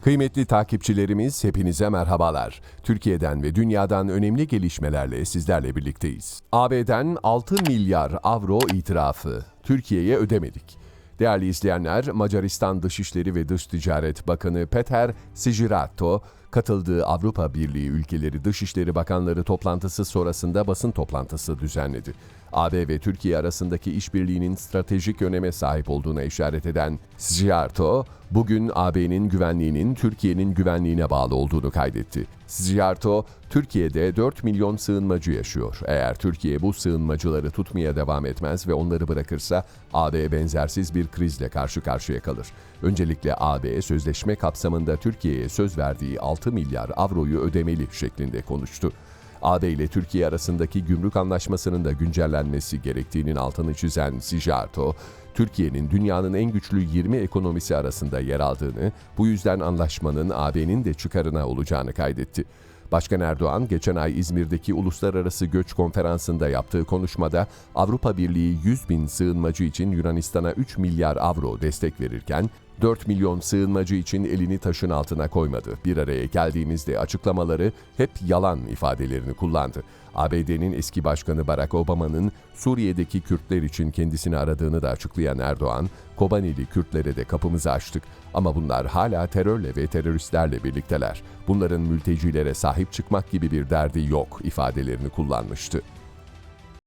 Kıymetli takipçilerimiz hepinize merhabalar. Türkiye'den ve dünyadan önemli gelişmelerle sizlerle birlikteyiz. AB'den 6 milyar avro itirafı Türkiye'ye ödemedik. Değerli izleyenler, Macaristan Dışişleri ve Dış Ticaret Bakanı Peter Sigirato, katıldığı Avrupa Birliği ülkeleri Dışişleri Bakanları toplantısı sonrasında basın toplantısı düzenledi. AB ve Türkiye arasındaki işbirliğinin stratejik öneme sahip olduğuna işaret eden Sigirato, bugün AB'nin güvenliğinin Türkiye'nin güvenliğine bağlı olduğunu kaydetti. Sigirato, Türkiye'de 4 milyon sığınmacı yaşıyor. Eğer Türkiye bu sığınmacıları tutmaya devam etmez ve onları bırakırsa AB benzersiz bir krizle karşı karşıya kalır. Öncelikle AB sözleşme kapsamında Türkiye'ye söz verdiği 6 milyar avroyu ödemeli şeklinde konuştu. AB ile Türkiye arasındaki gümrük anlaşmasının da güncellenmesi gerektiğinin altını çizen Sijarto, Türkiye'nin dünyanın en güçlü 20 ekonomisi arasında yer aldığını, bu yüzden anlaşmanın AB'nin de çıkarına olacağını kaydetti. Başkan Erdoğan geçen ay İzmir'deki Uluslararası Göç Konferansı'nda yaptığı konuşmada Avrupa Birliği 100 bin sığınmacı için Yunanistan'a 3 milyar avro destek verirken 4 milyon sığınmacı için elini taşın altına koymadı. Bir araya geldiğimizde açıklamaları hep yalan ifadelerini kullandı. ABD'nin eski başkanı Barack Obama'nın Suriye'deki Kürtler için kendisini aradığını da açıklayan Erdoğan, Kobaneli Kürtlere de kapımızı açtık ama bunlar hala terörle ve teröristlerle birlikteler. Bunların mültecilere sahip çıkmak gibi bir derdi yok ifadelerini kullanmıştı.